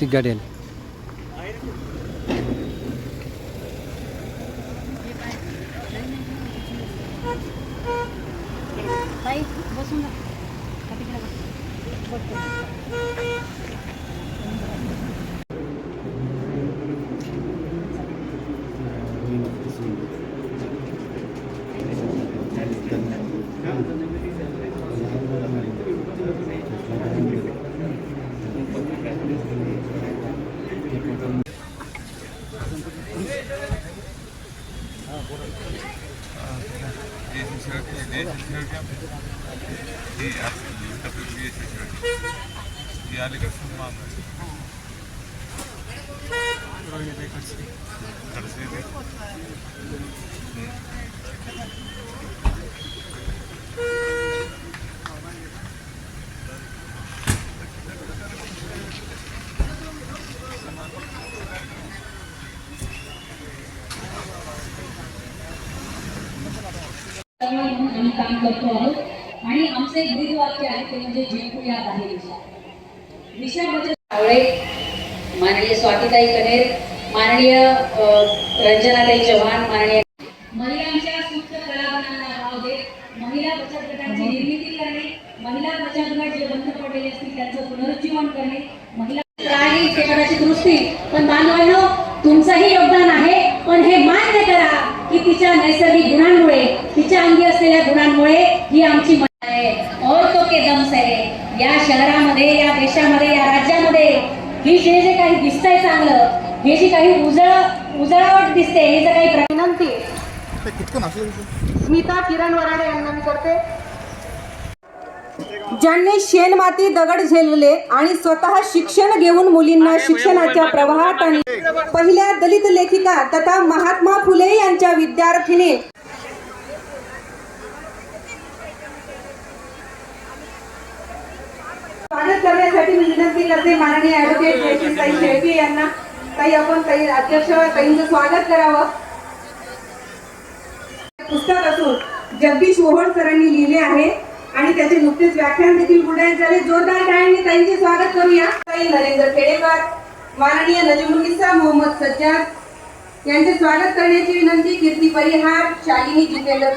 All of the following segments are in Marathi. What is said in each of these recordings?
ती गाडी आली. ताई बसून जा. का तिकडे बस. आम्ही काम करतो आहोत आणि आमचं एक ब्रीदवाक्य आहे ते म्हणजे जिंकूयात आहे. दिशा बचत कावळे माननीय स्वातीताई कनेर माननीय रंजनाताई चव्हाण माननीय महिलांच्या सुप्त कलागुणांना वाव देत महिला बचत गटांची निर्मिती करणे महिला बचत गट जे बंद पडलेले असतील त्यांचं पुनरुज्जीवन करणे महिला आहे दृष्टी पण बांधवांनो तुमचंही योगदान आहे. पण हे मान्य करा की तिच्या नैसर्गिक गुणांमुळे तिच्या अंगी असलेल्या गुणांमुळे ही आमची महिला आहे और तो के दम से या शहरामध्ये या देशामध्ये या राज्यामध्ये ही जे जे काही दिसतंय चांगलं हे जी काही उजळ उजळावट दिसते हे जे काही विनंती. स्मिता किरण वराडे यांना मी करते. ज्यांनी शेणमाती दगड झेलले आणि स्वतः शिक्षण घेऊन मुलींना शिक्षणाच्या प्रवाहात आणि पहिल्या दलित लेखिका तथा महात्मा फुले यांच्या विद्यार्थिनी. स्वागत करण्यासाठी मी विनंती करते माननीय ताई शेळके यांना. ताई आपण ताई अध्यक्ष ताईंचं स्वागत करावं. पुस्तक असून जगदीश मोहन सरांनी लिहिले आहे आणि त्याचे नुकतेच व्याख्यान देखील पुण्यात झाले. जोरदार टाळ्यांनी ताईंचे स्वागत करूया. ताई नरेंद्र खेडेकर माननीय नजमुनिसा मोहम्मद सज्जाद यांचे स्वागत करण्याची विनंती कीर्ती परिहार शालिनी जितेंद्र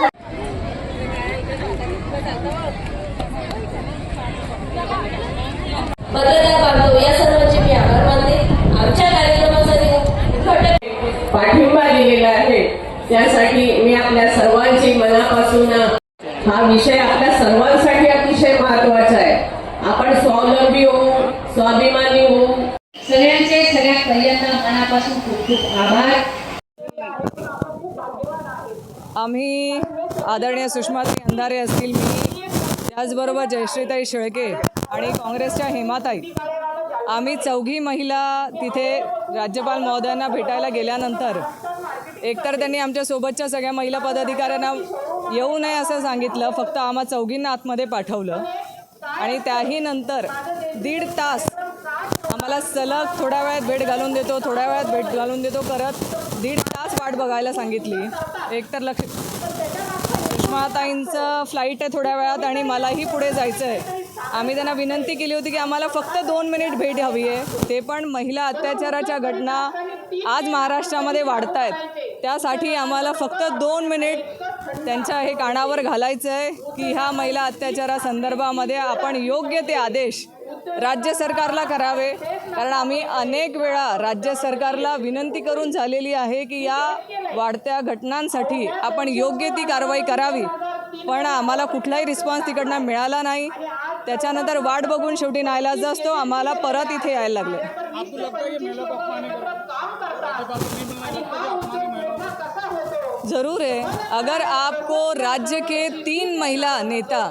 पत्रकार बांधव या सर्व पाठिंबा दिलेला आहे. त्यासाठी मी आपल्या सर्वांची मनापासून हा विषय आपल्या सर्वांसाठी अतिशय महत्त्वाचा आहे. आपण स्वावलंबी होऊ स्वाभिमानी होऊ. सगळ्यांचे सगळ्या पहिल्यांदा मनापासून खूप खूप आभार. आम्ही आदरणीय सुषमाताई अंधारे असतील मी त्याचबरोबर जयश्रीताई शेळके आणि काँग्रेसच्या हेमाताई. आम्ही चौघी महिला तिथे राज्यपाल महोदयांना भेटायला गेल्यानंतर एकतर त्यांनी आमच्या सोबतच्या सगळ्या महिला पदाधिकाऱ्यांना येऊ नये असं सांगितलं फक्त आम्हा चौघींना आतमध्ये पाठवलं. आणि त्याही नंतर दीड तास आम्हाला सलग थोड्या वेळात भेट घालून देतो थोड्या वेळात भेट घालून देतो करत दीड तास वाट बघायला सांगितली. एकतर लक्ष सुषमाताईंचं फ्लाईट आहे थोड्या वेळात आणि मलाही पुढे जायचं आहे आम्ही त्यांना विनंती केली होती की आम्हाला फक्त दोन मिनिट भेट हवी आहे. ते पण महिला अत्याचाराच्या घटना आज महाराष्ट्रामध्ये वाढत आहेत त्यासाठी आम्हाला फक्त दोन मिनिट त्यांच्या हे कानावर घालायचं आहे की ह्या महिला अत्याचारासंदर्भामध्ये आपण योग्य ते आदेश राज्य सरकारला करावे. कारण आम्ही अनेक वेळा राज्य सरकारला विनंती करून झालेली आहे की या वाढत्या घटनांसाठी आपण योग्य ती कारवाई करावी. पण आम्हाला कुठलाही रिस्पॉन्स तिकडनं मिळाला नाही. त्याच्यानंतर वाट बघून शेवटी नाईलाज असतो. आम्हाला परत इथे यायला लागले. ज़रूर है अगर आपको राज्य के तीन महिला नेता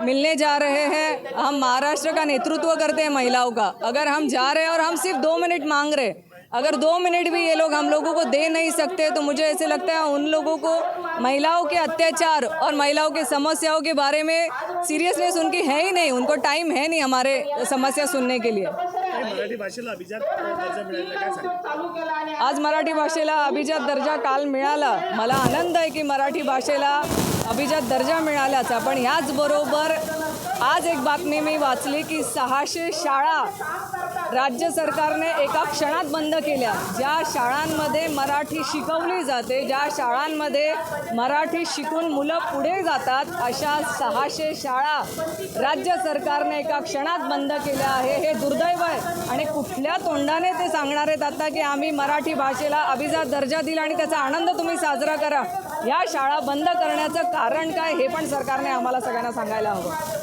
मिलने जा रहे हैं हम महाराष्ट्र का नेतृत्व करते हैं महिलाओं का. अगर हम जा रहे हैं और हम सिर्फ दो मिनट मांग रहे हैं अगर दो मिनट भी ये लोग हम लोगों को दे नहीं सकते तो मुझे ऐसे लगता है उन लोगों को महिलाओं के अत्याचार और महिलाओं की समस्याओं के बारे में सीरियसनेस उनकी है ही नहीं उनको टाइम है नहीं हमारे समस्या सुनने के लिए। आज मराठी भाषेला अभिजात दर्जा काल मिळाला. मला आनंद आहे की मराठी भाषेला अभिजात दर्जा मिळाल्याचा पण याचबरोबर आज एक बातमी मी वाचली की सहाशे शाळा राज्य सरकारने एका क्षणात बंद केल्या. ज्या शाळांमध्ये मराठी शिकवली जाते ज्या शाळांमध्ये मराठी शिकून मुलं पुढे जातात अशा सहाशे शाळा राज्य सरकारने एका क्षणात बंद केल्या आहे. हे दुर्दैव आहे. आणि कुठल्या तोंडाने ते सांगणार आहेत आता की आम्ही मराठी भाषेला अभिजात दर्जा दिला आणि त्याचा आनंद तुम्ही साजरा करा. या शाळा बंद करण्याचं कारण काय हे पण सरकारने आम्हाला सगळ्यांना सांगायला हवं.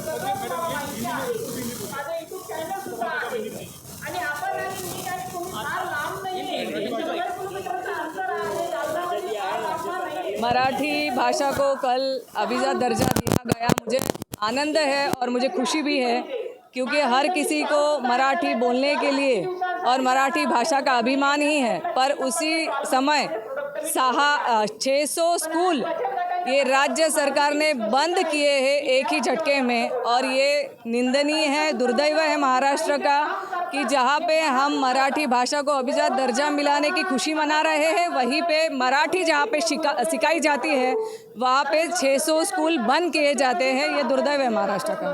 मराठी भाषा को कल अभिजात दर्जा दिया गया। मुझे आनंद है और मुझे खुशी भी है, क्योंकि हर किसी को मराठी बोलने के लिए और मराठी भाषा का अभिमान ही है। पर उसी समय सहा छः सौ स्कूल, ये राज्य सरकार ने बंद किए हैं एक ही झटके में, और ये निंदनीय है, दुर्दैव है महाराष्ट्र का। कि जहाँ पे हम मराठी भाषा को अभिजात दर्जा मिलाने की खुशी मना रहे हैं, वहीं पे मराठी जहाँ पे सिखाई जाती है, वहाँ पे 600 स्कूल बंद किए जाते हैं। ये दुर्दैव है महाराष्ट्र का।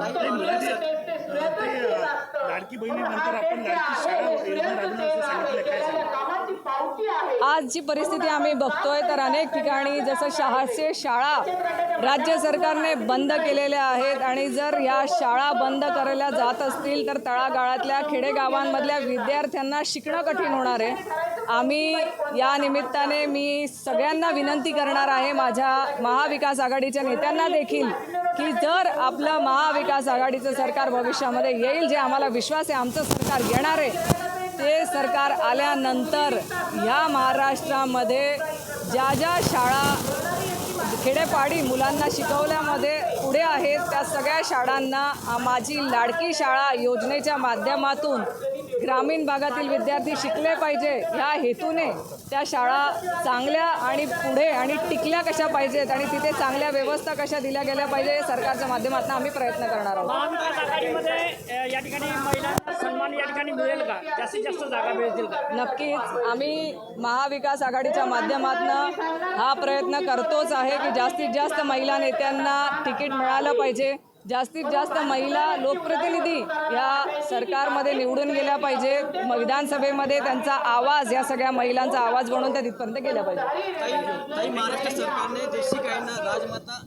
आज जी परिस्थिती आम्ही बघतोय तर अनेक ठिकाणी जसं सहाशे शाळा राज्य सरकारने बंद केलेल्या आहेत आणि जर या शाळा बंद करायला जात असतील तर तळागाळातल्या खेडेगावांमधल्या विद्यार्थ्यांना शिकणं कठीण होणार आहे. आम्ही या निमित्ताने मी सगळ्यांना विनंती करणार आहे माझ्या महाविकास आघाडीच्या नेत्यांना देखील की जर आपलं महाविकास आघाडीचं सरकार भविष्यामध्ये येईल जे आम्हाला विश्वास आहे आमचं सरकार येणार आहे सरकार आल्यानंतर ह्या महाराष्ट्रामध्ये ज्या ज्या शाळा खेडेपाडी मुलांना शिकवल्यामध्ये पुढे आहेत त्या सगळ्या शाळांना माझी लाडकी शाळा योजनेच्या माध्यमातून ग्रामीण भागातील विद्यार्थी शिकले पाहिजे ह्या हेतूने त्या शाळा चांगल्या आणि पुढे आणि टिकल्या कशा पाहिजेत आणि तिथे चांगल्या व्यवस्था कशा दिल्या गेल्या पाहिजे हे सरकारच्या माध्यमातून आम्ही प्रयत्न करणार आहोत. महाविकास आघाडीमध्ये अ, या ठिकाणी महिलांना सन्मान या ठिकाणी मिळेल का? जास्तीत जास्त जागा मिळतील का? नक्कीच. आम्ही महाविकास आघाडीच्या माध्यमातून हा प्रयत्न करतोच आहे की जास्तीत जास्त महिला नेत्यांना तिकीट मिळालं पाहिजे. जास्तीत जास्त महिला लोकप्रतिनिधी या सरकारमध्ये निवडून गेल्या पाहिजे म- विधानसभेमध्ये त्यांचा आवाज या सगळ्या महिलांचा आवाज बनवून त्या तिथपर्यंत गेल्या पाहिजे महाराष्ट्र सरकारने राजमाता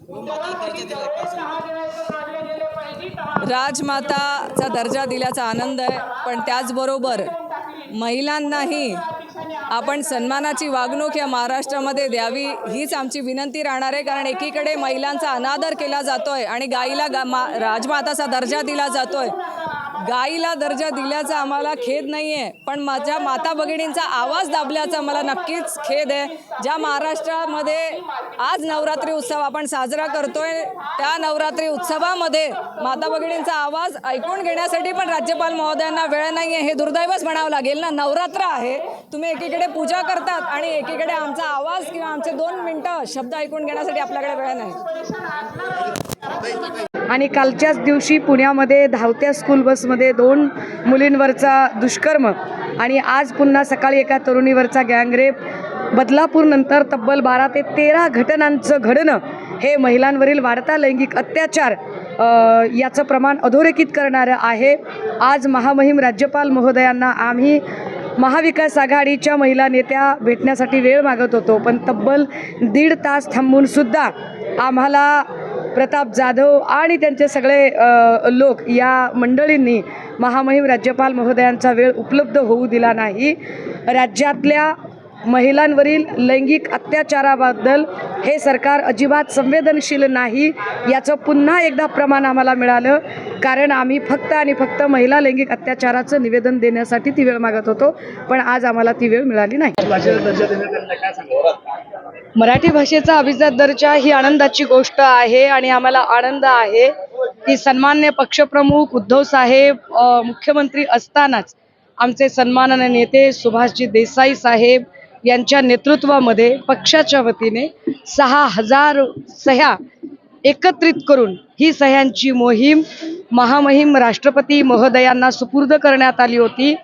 राजमाताचा दर्जा दिल्याचा आनंद आहे पण त्याचबरोबर महिलांनाही आपण सन्मानाची वागणूक या महाराष्ट्रामध्ये द्यावी हीच आमची विनंती राहणार आहे कारण एकीकडे महिलांचा अनादर केला जातोय आणि गाईला गा मा राजमाताचा दर्जा दिला जातोय. गाईला दर्जा दिल्याचा आम्हाला खेद नाही आहे पण माझ्या माता भगिनींचा आवाज दाबल्याचा मला नक्कीच खेद आहे. ज्या महाराष्ट्रामध्ये आज नवरात्री उत्सव आपण साजरा करतोय त्या नवरात्री उत्सवामध्ये माता भगिनींचा आवाज ऐकून घेण्यासाठी पण राज्यपाल महोदयांना वेळ नाही आहे हे दुर्दैवच म्हणावं लागेल ना. नवरात्र आहे. तुम्ही एकीकडे पूजा करतात आणि एकीकडे आमचा आवाज किंवा आमचे दोन मिनटं शब्द ऐकून घेण्यासाठी आपल्याकडे वेळ नाही. आणि कालच्याच दिवशी पुण्यामध्ये धावत्या स्कूल बसमध्ये दोन मुलींवरचा दुष्कर्म आणि आज पुन्हा सकाळी एका तरुणीवरचा गँगरेप. बदलापूरनंतर तब्बल बारा ते तेरा घटनांचं घडणं हे महिलांवरील वाढता लैंगिक अत्याचार याचं प्रमाण अधोरेखित करणारं आहे. आज महामहिम राज्यपाल महोदयांना आम्ही महाविकास आघाडीच्या महिला नेत्या भेटण्यासाठी वेळ मागत होतो पण तब्बल दीड तास थांबूनसुद्धा आम्हाला प्रताप जाधव आणि त्यांचे सगळे लोक या मंडळींनी महामहिम राज्यपाल महोदयांचा वेळ उपलब्ध होऊ दिला नाही. राज्यातल्या महिलांवरील लैंगिक अत्याचाराबद्दल हे सरकार अजिबात संवेदनशील नाही याचं पुन्हा एकदा प्रमाण आम्हाला मिळालं. कारण आम्ही फक्त आणि फक्त महिला लैंगिक अत्याचाराचं निवेदन देण्यासाठी ती वेळ मागत होतो पण आज आम्हाला ती वेळ मिळाली नाही भाषेला दर्जा देण्यात आलेला काय सांगा मराठी भाषेचा अभिजात दर्जा ही आनंदाची गोष्ट आहे आणि आम्हाला आनंद आहे. की सन्मान्य पक्षप्रमुख उद्धव साहेब मुख्यमंत्री असतानाच आमचे सन्माननीय नेते सुभाषजी देसाई साहेब यांच्या नेतृत्वामध्ये पक्षाच्या वतीने सहा हजार सह्या एकत्रित करून ही सह्यांची मोहीम महामहिम राष्ट्रपती महोदयांना सुपूर्द करण्यात आली होती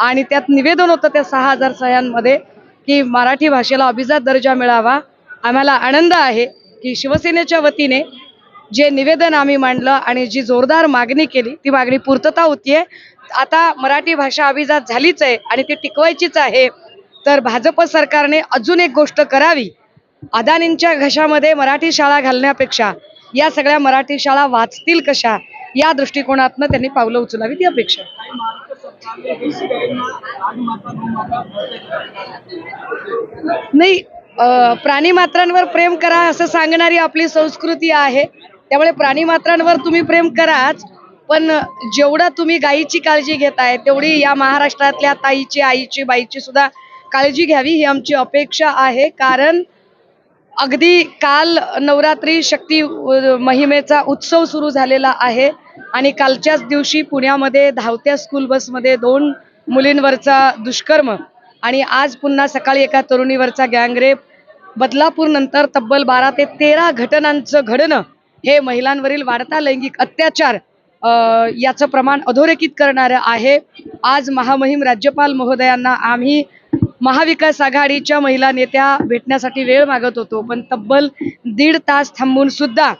आणि त्यात निवेदन होतं त्या सहा हजार सह्यांमध्ये की मराठी भाषेला अभिजात दर्जा मिळावा. आम्हाला आनंद आहे की शिवसेनेच्या वतीने जे निवेदन आम्ही मांडलं आणि जी जोरदार मागणी केली ती मागणी पूर्तता होतीये. आता मराठी भाषा अभिजात झालीच आहे आणि ती टिकवायचीच आहे. तर भाजप सरकारने अजून एक गोष्ट करावी. अदानींच्या घशामध्ये मराठी शाळा घालण्यापेक्षा या सगळ्या मराठी शाळा वाचतील कशा? या दृष्टिकोनातनं त्यांनी पावलं उचलावीत ती अपेक्षा नाही प्राणी प्राणीमात्रांवर प्रेम करा असं सांगणारी आपली संस्कृती आहे. त्यामुळे प्राणीमात्रांवर तुम्ही प्रेम कराच पण जेवढं तुम्ही गायीची काळजी घेताय तेवढी या महाराष्ट्रातल्या ताईची आईची बाईची सुद्धा काळजी घ्यावी ही आमची अपेक्षा आहे. कारण अगदी काल नवरात्री शक्ती महिमेचा उत्सव सुरू झालेला आहे. आणि कालच्याच दिवशी पुण्यामध्ये धावत्या स्कूल बसमध्ये दोन मुलींवरचा दुष्कर्म आणि आज पुन्हा सकाळी एका तरुणीवरचा गँगरेप बदलापूर नंतर तब्बल बारा ते तेरा घटनांचं घडणं हे महिलांवरील वाढता लैंगिक अत्याचार याचं प्रमाण अधोरेखित करणारं आहे. आज महामहिम राज्यपाल महोदयांना आम्ही महाविकास आघाडीच्या महिला नेत्या भेटण्यासाठी वेळ मागत होतो पण तब्बल दीड तास थांबून सुद्धा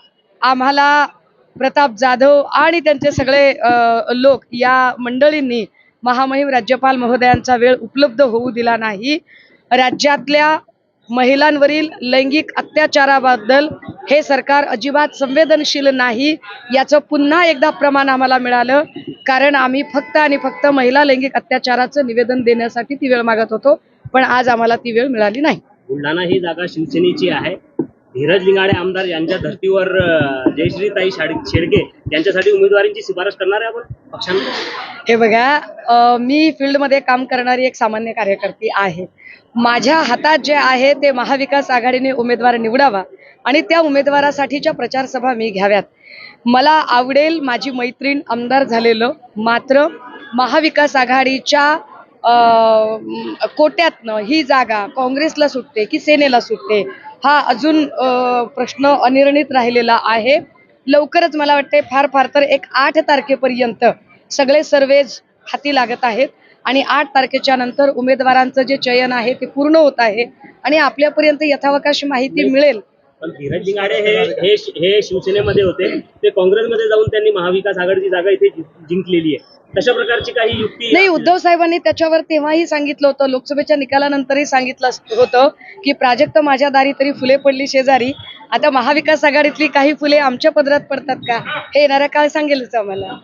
आम्हाला प्रताप जाधव आणि त्यांचे सगळे लोक या मंडळींनी महामहिम राज्यपाल महोदयांचा वेळ उपलब्ध होऊ दिला नाही. राज्यातल्या महिलांवरील लैंगिक अत्याचाराबद्दल हे सरकार अजिबात संवेदनशील नाही याचं पुन्हा एकदा प्रमाण आम्हाला मिळालं. कारण आम्ही फक्त आणि फक्त महिला लैंगिक अत्याचाराचं निवेदन देण्यासाठी ती वेळ मागत होतो पण आज आम्हाला ती वेळ मिळाली नाही. बुलढाणा ही जागा शिवसेनेची आहे. धीरज लिंगाडे आमदार यांच्या धर्तीवर जयश्रीताई शेडगे यांच्यासाठी उमेदवारांची शिफारस करणार आहे आपण पक्षांना? हे बघा मी फील्डमध्ये काम करणारी एक सामान्य कार्यकर्ती आहे. माझ्या हातात जे आहे ते महाविकास आघाडीने उमेदवार निवडावा आणि त्या उमेदवारासाठीच्या प्रचार सभा मी घ्याव्यात. मला आवडेल माझी मैत्रीण आमदार झालेलं मात्र महाविकास आघाडीच्या कोट्यातनं ही जागा काँग्रेसला सुटते की सेनेला सुटते हा अजून प्रश्न अनिर्णित राहिलेला आहे. लवकरच मला वाटते फार फार तर एक आठ तारखेपर्यंत सगळे सर्वेज हाती लागत आहेत. आणि आठ तारखेच्या नंतर उमेदवारांचं जे चयन आहे ते पूर्ण होत आहे. आणि आपल्यापर्यंत यथावकाश माहिती मिळेल. पण धीरज जिंगाडे हे हे शिवसेनेमध्ये होते. ते काँग्रेसमध्ये जाऊन त्यांनी महाविकास आघाडीची जागा इथे जिंकलेली आहे. तशा प्रकारची काही युक्ती नाही उद्धव साहेबांनी त्याच्यावर तेव्हाही सांगितलं होतं. लोकसभेच्या निकालानंतरही सांगितलं होतं की प्राजक्त माझ्या दारी तरी फुले पडली शेजारी. आता महाविकास आघाडीतली काही फुले आमच्या पदरात पडतात का? हे येणारा काळ सांगेलच आम्हाला.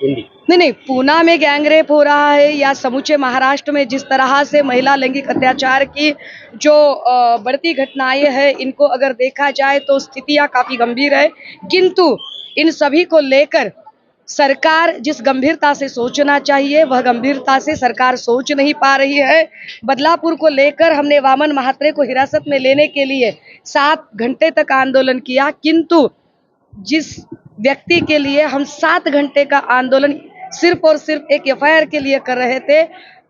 नहीं नहीं, पूना में गैंगरेप हो रहा है या समूचे महाराष्ट्र में जिस तरह से महिला लैंगिक अत्याचार की जो बढ़ती घटनाएँ हैं, इनको अगर देखा जाए तो स्थितियाँ काफ़ी गंभीर है। किंतु इन सभी को लेकर सरकार जिस गंभीरता से सोचना चाहिए, वह गंभीरता से सरकार सोच नहीं पा रही है। बदलापुर को लेकर हमने वामन महात्रे को हिरासत में लेने के लिए सात घंटे तक आंदोलन किया। किंतु जिस व्यक्ति के लिए हम सात घंटे का आंदोलन सिर्फ़ और सिर्फ़ एक एफआईआर के लिए कर रहे थे।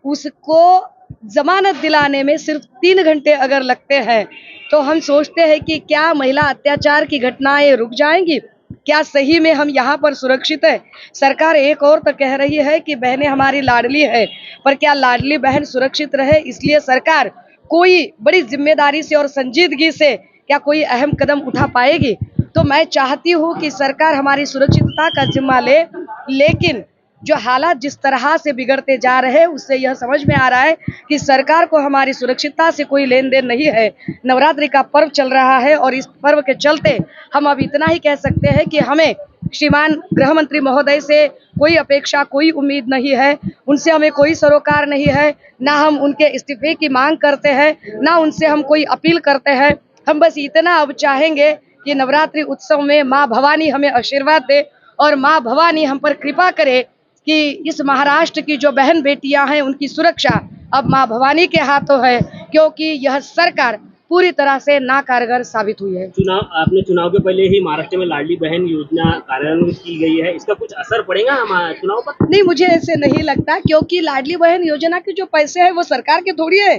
उसको जमानत दिलाने में सिर्फ़ तीन घंटे अगर लगते हैं तो हम सोचते हैं कि क्या महिला अत्याचार की घटनाएँ रुक जाएँगी? क्या सही में हम यहाँ पर सुरक्षित है? सरकार एक और तो कह रही है कि बहनें हमारी लाडली है, पर क्या लाडली बहन सुरक्षित रहे? इसलिए सरकार कोई बड़ी ज़िम्मेदारी से और संजीदगी से क्या कोई अहम कदम उठा पाएगी? तो मैं चाहती हूँ कि सरकार हमारी सुरक्षितता का जिम्मा ले, लेकिन जो हालात जिस तरह से बिगड़ते जा रहे हैं, उससे यह समझ में आ रहा है कि सरकार को हमारी सुरक्षितता से कोई लेन देन नहीं है। नवरात्रि का पर्व चल रहा है और इस पर्व के चलते हम अब इतना ही कह सकते हैं कि हमें श्रीमान गृह मंत्री महोदय से कोई अपेक्षा, कोई उम्मीद नहीं है। उनसे हमें कोई सरोकार नहीं है। ना हम उनके इस्तीफे की मांग करते हैं, ना उनसे हम कोई अपील करते हैं। हम बस इतना अब चाहेंगे कि नवरात्रि उत्सव में माँ भवानी हमें आशीर्वाद दे और माँ भवानी हम पर कृपा करे कि इस महाराष्ट्र की जो बहन बेटियाँ हैं उनकी सुरक्षा अब माँ भवानी के हाथों है क्योंकि यह सरकार पूरी तरह से नाकारगर साबित हुई है। चुनाव आपने चुनाव के पहले ही महाराष्ट्र में लाडली बहन योजना कार्यान्वित की गई है। इसका कुछ असर पड़ेगा हमा- चुनाव पर? नहीं मुझे ऐसे नहीं लगता क्योंकि लाडली बहन योजना के जो पैसे हैं वो सरकार के थोड़ी है।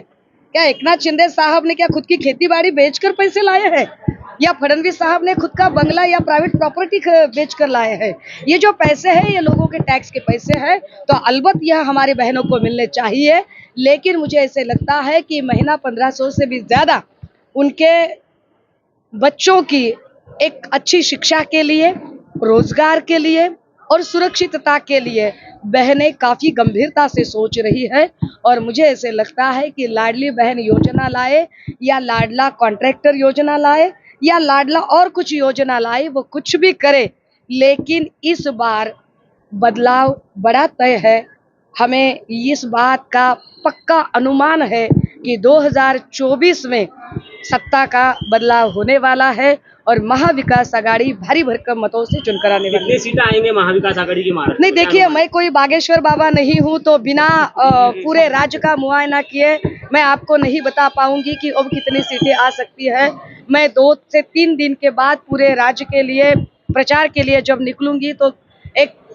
क्या एकनाथ शिंदे साहब ने क्या खुद की खेती बाड़ी बेचकर पैसे लाए हैं? या फडणवीस साहब ने खुद का बंगला या प्राइवेट प्रॉपर्टी बेच कर लाए हैं? ये जो पैसे हैं, ये लोगों के टैक्स के पैसे हैं तो अलबत् यह हमारे बहनों को मिलने चाहिए। लेकिन मुझे ऐसे लगता है कि महीना पंद्रह सौ से भी ज़्यादा उनके बच्चों की एक अच्छी शिक्षा के लिए, रोज़गार के लिए और सुरक्षितता के लिए बहनें काफ़ी गंभीरता से सोच रही है और मुझे ऐसे लगता है कि लाडली बहन योजना लाए या लाडला कॉन्ट्रैक्टर योजना लाए या लाडला और कुछ योजना लाए, वो कुछ भी करे, लेकिन इस बार बदलाव बड़ा तय है। हमें इस बात का पक्का अनुमान है कि 2024 में सत्ता का बदलाव होने वाला है और महाविकास आघाड़ी भारी भरकम मतों से चुनकर आने वाली सीटें आएँगे महाविकास आघाड़ी की महाराष्ट्र नहीं देखिए मैं कोई बागेश्वर बाबा नहीं हूँ तो बिना पूरे राज्य का मुआयना किए मैं आपको नहीं बता पाऊँगी कि अब कितनी सीटें आ सकती है। मैं दो से तीन दिन के बाद पूरे राज्य के लिए प्रचार के लिए जब निकलूँगी तो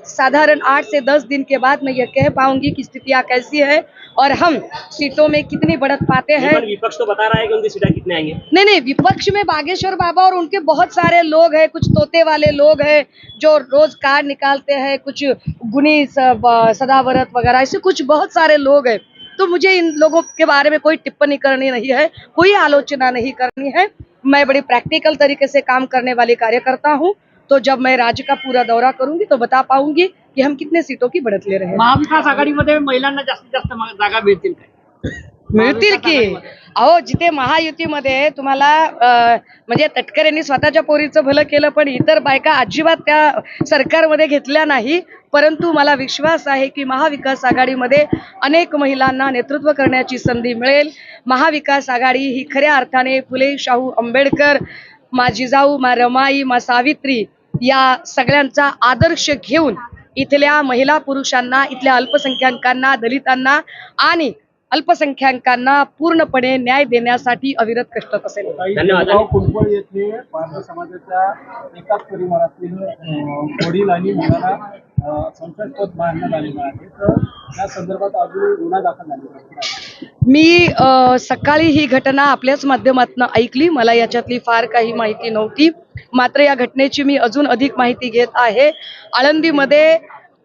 साधारण आठ से दस दिन के बाद मैं ये कह पाऊँगी कि स्थितियाँ कैसी है और हम सीटों में कितनी बढ़त पाते हैं। विपक्ष तो बता रहा है कि उनकी सीटें कितने आएँगे। नहीं नहीं विपक्ष में बागेश्वर बाबा और उनके बहुत सारे लोग हैं कुछ तोते वाले लोग हैं जो रोज कार्ड निकालते हैं कुछ गुनी सदावरत वगैरह ऐसे कुछ बहुत सारे लोग हैं। तो मुझे इन लोगों के बारे में कोई टिप्पणी करनी नहीं है कोई आलोचना नहीं करनी है। मैं बड़ी प्रैक्टिकल तरीके से काम करने वाली कार्यकर्ता हूँ तो जब मैं राज्य का पूरा दौरा करूंगी तो बता पाऊंगी कि हम कितने सीटों की बढ़त ले रहे हैं। महाविकास आघाडीमध्ये महिलांना जास्तीत जास्त जागा मिळतील काय? मिळतील की. अहो जिथे महायुतीमध्ये तुम्हाला म्हणजे तटकरेंनी स्वतःच्या पोरीचं भलं केलं पण इतर बायका अजिबात त्या सरकारमध्ये घेतल्या नाही. परंतु मला विश्वास आहे की महाविकास आघाडीमध्ये अनेक महिलांना नेतृत्व करण्याची संधी मिळेल. महाविकास आघाडी ही खऱ्या अर्थाने फुले शाहू आंबेडकर मा जिजाऊ मा रमाई मा सावित्री या सगळ्यांचा आदर्श घेऊन इथल्या महिला पुरुषांना इथल्या अल्पसंख्याकांना दलितांना आणि अल्पसंख्याकांना पूर्णपणे न्याय देण्यासाठी अविरत कष्टत असेल. धन्यवाद. कुंपळ येथे पारधी समाजाच्या एकाच परिवारातील अं, वडील आणि मुलाला अं, संशयास्पद मारण्यात आलेलं आहे. तर या संदर्भात अजून गुन्हा दाखल झालेला आहे. मी सकाळी ही घटना आपल्याच माध्यमातून ऐकली. मला याच्यातली फार काही माहिती नव्हती. मात्र या घटनेची मी अजून अधिक माहिती घेत आहे. आळंदीमध्ये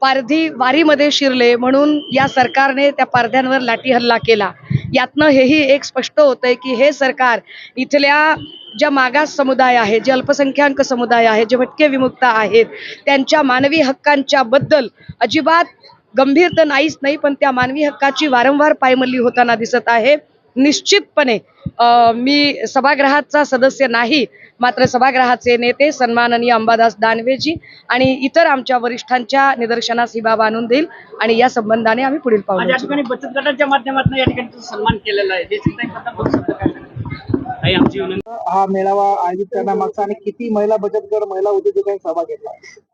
पारधी वारीमध्ये शिरले म्हणून या सरकारने त्या पारध्यांवर लाठी हल्ला केला. यातनं हेही एक स्पष्ट होतंय की हे सरकार इथल्या ज्या मागास समुदाय आहे जे अल्पसंख्याक समुदाय आहे जे भटके विमुक्त आहेत त्यांच्या मानवी हक्कांच्या बद्दल अजिबात गंभीर तर नाहीच नाही पण त्या मानवी हक्काची वारंवार पायमल्ली होताना दिसत आहे. निश्चितपणे मी सभागृहाचा सदस्य नाही मात्र सभागृहाचे नेते सन्माननीय अंबादास दानवेजी आणि इतर आमच्या वरिष्ठांच्या निदर्शनास ही बाब आणून देईल आणि या संबंधाने आम्ही पुढील पाहू या ठिकाणी बचत गटाच्या माध्यमातून या ठिकाणी सन्मान केलेला आहे. काही आमची विनंती हा मेळावा आयोजित करण्यामागचा आणि किती महिला बचत गट महिला उद्योजकांनी सहभाग घेतला?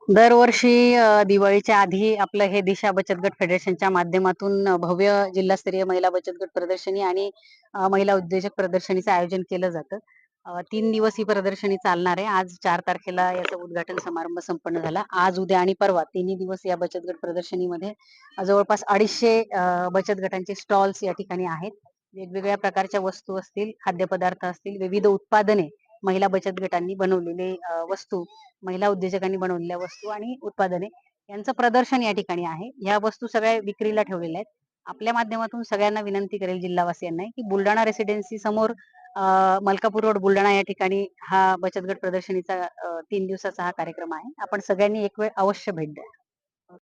दरवर्षी अ, दिवाळीच्या आधी आपलं हे दिशा बचत गट फेडरेशनच्या माध्यमातून अ, भव्य जिल्हास्तरीय महिला बचत गट प्रदर्शनी आणि अ, महिला उद्योजक प्रदर्शनीचं आयोजन केलं जातं. अ, तीन दिवस ही प्रदर्शनी चालणार आहे. आज चार तारखेला याचा उद्घाटन समारंभ संपन्न झाला. आज उद्या आणि परवा तिन्ही दिवस या बचत गट प्रदर्शनीमध्ये जवळपास अडीचशे अ, बचत गटांचे स्टॉल्स या ठिकाणी आहेत. वेगवेगळ्या प्रकारच्या वस्तू असतील खाद्यपदार्थ असतील विविध उत्पादने महिला बचत गटांनी बनवलेले वस्तू महिला उद्योजकांनी बनवलेल्या वस्तू आणि उत्पादने यांचं प्रदर्शन या ठिकाणी आहे. ह्या वस्तू सगळ्या विक्रीला ठेवलेल्या आहेत. आपल्या माध्यमातून सगळ्यांना विनंती करेल जिल्हावासियांना की बुलढाणा रेसिडेन्सी समोर अ, मलकापूर रोड बुलढाणा या ठिकाणी हा बचत गट प्रदर्शनीचा तीन दिवसाचा हा कार्यक्रम आहे. आपण सगळ्यांनी एक वेळ अवश्य भेट द्या.